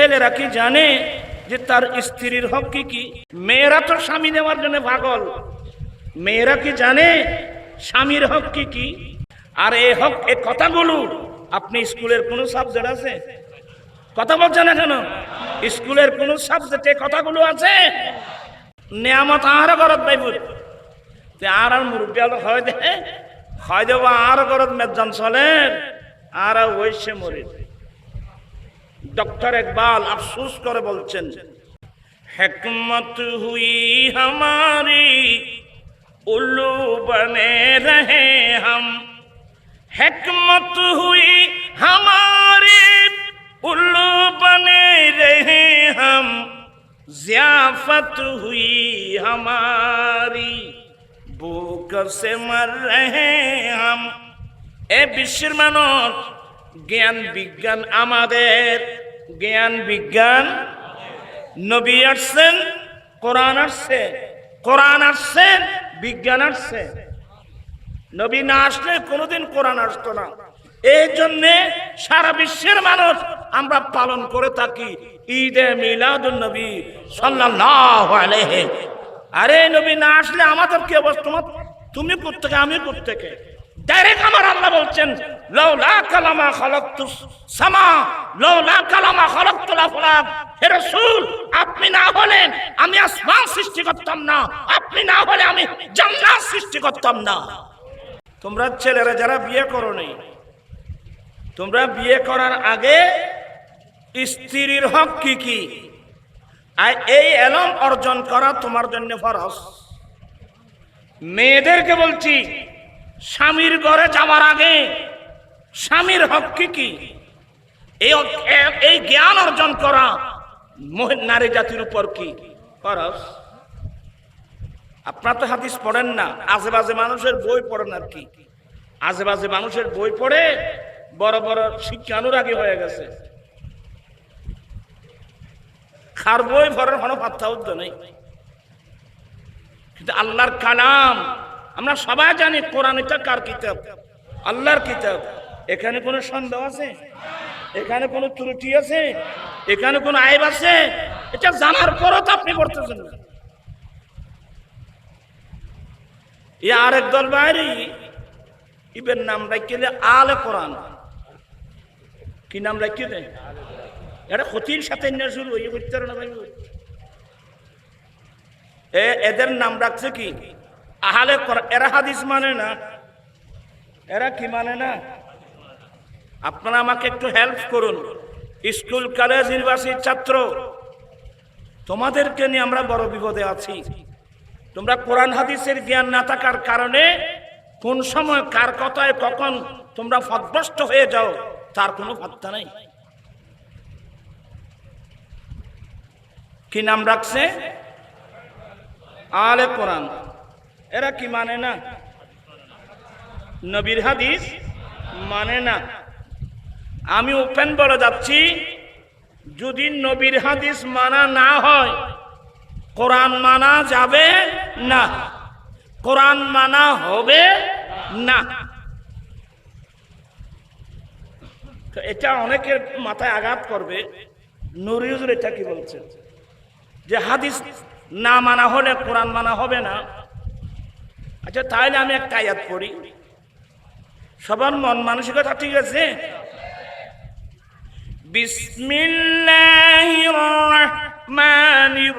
ছেলেরা কি জানে যে তার স্ত্রীর হক কি কি? মেয়েরা তো স্বামী নেওয়ার জন্য পাগল। মেয়েরা কি জানে স্বামীর হক কি কি? আর এই হক এই কথাগুলো আপনি স্কুলের কোনো সাবজেক্ট আছে? কথা বলছে না কেন? স্কুলের কোন সাবজেক্টে কথাগুলো আছে? নিয়ামত আর ঘরত পাইব তে আর আর মুরব্বী আলো হয় দে। হয় দেব আর ঘরত মেজান চলে আর ওইসে মরে ডক্টর একবাল আফসুস করে বলছেন, হেকমত হুই হামারি উল্লু বনে রহে হাম। হেকমত হুই হামারি উল্লু বনে রহে হাম। জিয়াফত হুই হামারি, বুক সে মর রহে হাম। এ বিশ্বের মানুষ জ্ঞান বিজ্ঞান আমাদের জ্ঞান, বিজ্ঞান, নবী আসছেন কোরআন আসছে কোরআন আসছে, বিজ্ঞান আসছে। নবী না আসলে কোনোদিন কোরআন আসতো না। এই জন্যে সারা বিশ্বের মানুষ আমরা পালন করে থাকি ঈদে মিলাদুন নবী আলাইহি। আরে নবী না আসলে আমাদের কি অবস্থা? তুমি কোত্থেকে? আমি কোত্থেকে? ডাইরেক্ট আমার আল্লাহ বলছেন, লাউলা কালামা খালাকতুস সামা, লাউলা কালামা খালাকতুল আফলাক। হে আপনি না হলেন আমি আসমান সৃষ্টি করতাম না, আপনি না হলে আমি জান্নাত সৃষ্টি করতাম না। তোমরা ছেলেরা যারা বিয়ে করো নাই তোমরা বিয়ে করার আগে স্ত্রীর হক কি কি? আর এই এলম অর্জন করা তোমার জন্য ফরজ। মেয়েদেরকে বলছি স্বামীর ঘরে যাওয়ার আগে স্বামীর হক কি কি? এই জ্ঞান অর্জন করা নারী জাতির উপর কি? ফরজ? আপনার তো হাদিস পড়েন না। আজেবাজে মানুষের বই পড়েন আর কি? আজেবাজে মানুষের বই পড়ে বড় বড় শিক্ষানুরাগী হয়ে গেছে। খার বই পড়ার কোনো পাত্তা উদ্য নেই। কিন্তু আল্লাহর কালাম আমরা সবাই জানি কোরআন এটা কার কিতাব? আল্লাহর কিতাব। এখানে কোনো সন্দেহ আছে? এখানে কোনো ত্রুটি আছে? এখানে কোনো আইব আছে? এটা জানার পরও তো আপনি করতেছেন এ আরেক দল বাইরে, ইবের নাম রাখিলে আলে কোরআন। কি নাম রাখিলে এটা ক্ষতির সাথে নিয়ে শুরু এদের নাম রাখছে কি? আহালে এরা হাদিস মানে না। এরা কি মানে না? আপনারা আমাকে একটু হেল্প করুন। স্কুল কলেজ ইউনিভার্সিটির ছাত্র, তোমাদেরকে নিয়ে আমরা বড় বিপদে আছি। তোমরা কোরআন হাদিসের জ্ঞান না থাকার কারণে কোন সময়, কার কথায়, কখন তোমরা ফদভ্রষ্ট হয়ে যাও, তার কোনো পাত্তা নেই। কি নাম রাখছে? আলে কোরআন। এরা কি মানে না? নবীর হাদিস মানে না। আমি ওপেন বলে যাচ্ছি, যদি নবীর হাদিস মানা না হয়, কোরআন মানা যাবে না। কোরআন মানা হবে না। এটা অনেকের মাথায় আঘাত করবে। নুরিউজুর এটা কি বলছে? যে হাদিস না মানা হলে কোরআন মানা হবে না। আচ্ছা তাহলে আমি একটা আয়াত পড়ি। সবার মন মানসিকতা ঠিক আছে? বিসমিল্লাহির রহমানির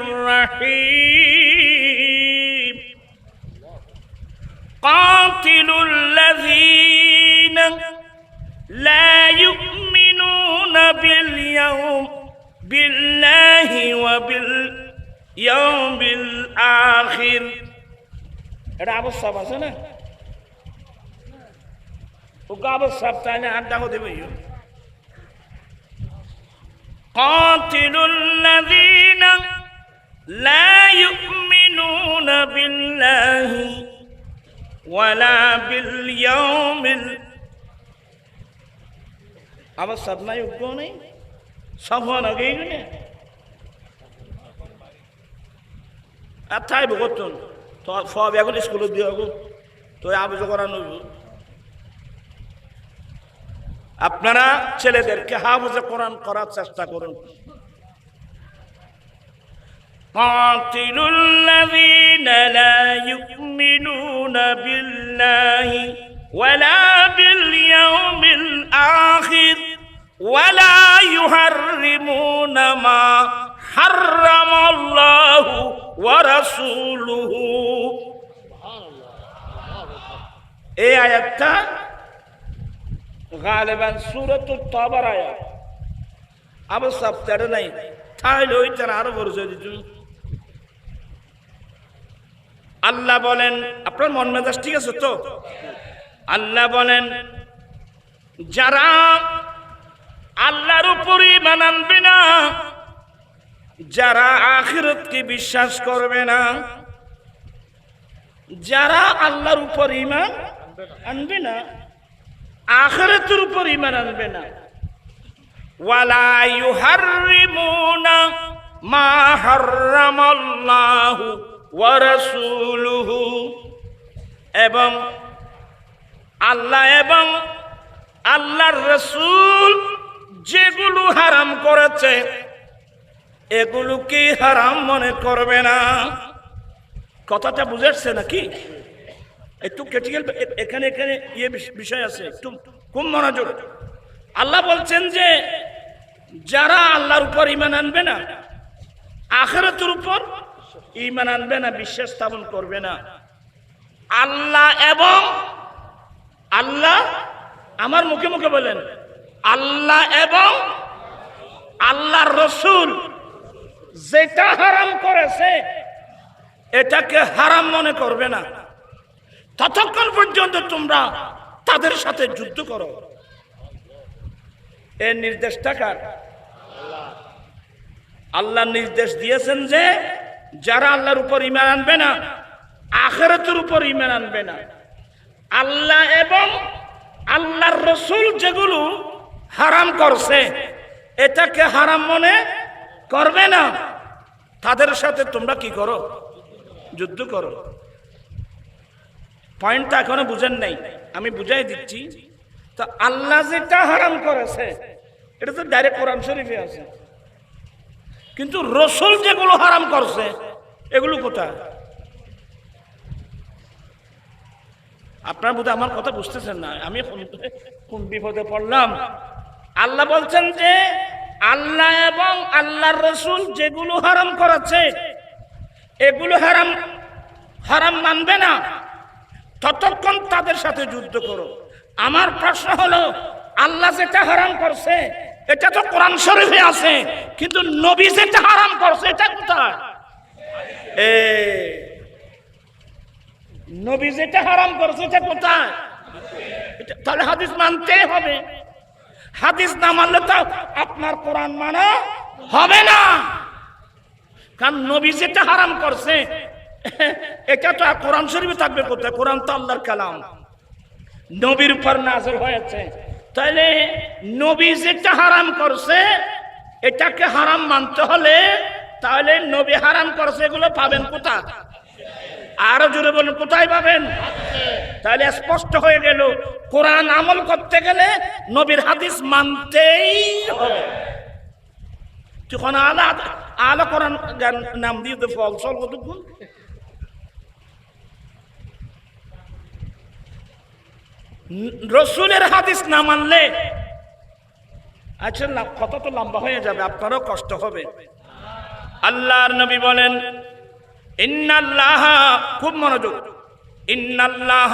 বিল বিল আখির এটা আবশ্যক আছে না ওকে আবশ্যক তাই না আড্ডা হতে পারি قاتلوا الذين لا يؤمنون بالله ولا باليوم ال আবার সব নাই উগ্র নেই সব হওয়ার আগেই গেলে আর তাই ভগতন তো সব এখন স্কুলে দিয়ে হবো তো আবেদন করা নব আপনারা ছেলেদেরকে হাফজে কোরআন করার চেষ্টা করুন قاتلوا الذين لا يؤمنون بالله ولا باليوم الآخر ولا يحرمون ما حرم الله আল্লাহ বলেন, আপনার মন মেজাজ ঠিক আছে তো? আল্লাহ বলেন, যারা আল্লাহর উপরই মানানবে না যারা আখিরতকে বিশ্বাস করবে না, যারা আল্লাহর উপর ইমান আনবে না, আখিরাতের উপর ইমান আনবে না। ওয়ালা ইউহাররিমুনা মা হাররামাল্লাহু ওয়া রাসূলুহু। এবং আল্লাহ এবং আল্লাহর রসুল যেগুলো হারাম করেছে এগুলোকে হারাম মনে করবে না? কথাটা বুঝেছে নাকি? একটু ক্রিটিক্যাল এখানে এখানে ইয়ে বিষ- বিষয় আছে, একটু খুব মনোযোগ। আল্লাহ বলছেন যে, যারা আল্লাহর উপর ইমান আনবে না, আখেরাতের উপর ইমান আনবে না, বিশ্বাস স্থাপন করবে না। আল্লাহ এবং আল্লাহ, আমার মুখে মুখে বলেন, আল্লাহ এবং আল্লাহর রসুল। যেটা হারাম করেছে, এটাকে হারাম মনে করবে না। ততক্ষণ পর্যন্ত তোমরা তাদের সাথে যুদ্ধ করো। এর নির্দেশটা কার? আল্লাহ নির্দেশ দিয়েছেন যে, যারা আল্লাহর উপর ইমান আনবে না, আখেরাতের উপর ইমান আনবে না। আল্লাহ এবং আল্লাহর রসুল যেগুলো হারাম করছে, এটাকে হারাম মনে করবে না। তাদের সাথে তোমরা কি করো? যুদ্ধ করো। পয়েন্টটা এখনও বুঝেন নাই। আমি বুঝাই দিচ্ছি, তো আল্লাহ যেটা হারাম করেছে, এটা তো ডাইরেক্ট কোরআন শরীফে আছে। কিন্তু রসুল যেগুলো হারাম করছে, এগুলো কোথায়? আপনার বোধহয় আমার কথা বুঝতেছেন না। আমি কোন- বিপদে পড়লাম। আল্লাহ বলছেন যে আল্লাহ এবং আল্লাহর রসুল যেগুলো হারাম করেছে, এগুলো হারাম হারাম মানবে না। ততক্ষণ তাদের সাথে যুদ্ধ করো। আমার প্রশ্ন হলো, আল্লাহ যেটা হারাম করছে, এটা তো কোরআন শরীফে আছে, কিন্তু নবী যেটা হারাম করছে, এটা কোথায়? এ, নবী যেটা হারাম করছে, এটা কোথায়? তাহলে হাদিস মানতেই হবে। হাদিস না মানলে তো আপনার কোরআন মানা হবে না। কারণ নবী যেটা হারাম করছে, এটা তো কোরআন শরীফে থাকবে কোথায়? কোরআন তো আল্লাহর কালাম। নবীর উপর নাজল হয়েছে। তাহলে নবী যেটা হারাম করছে, এটাকে হারাম মানতে হলে তাহলে নবী হারাম করছে, এগুলো পাবেন কোথায়? আরও জোরে বলুন, কোথায় পাবেন? তাহলে স্পষ্ট হয়ে গেল কোরআন আমল করতে গেলে নবীর হাদিস মানতেই হবে। তখন আলা আলা কোরআন নাম দিয়ে তো ফল সল কতক্ষণ রসুলের হাদিস না মানলে আচ্ছা কত তো লম্বা হয়ে যাবে, আপনারও কষ্ট হবে। আল্লাহর নবী বলেন, ইন্নাল্লাহ, খুব মনোযোগ, ইন্নাল্লাহ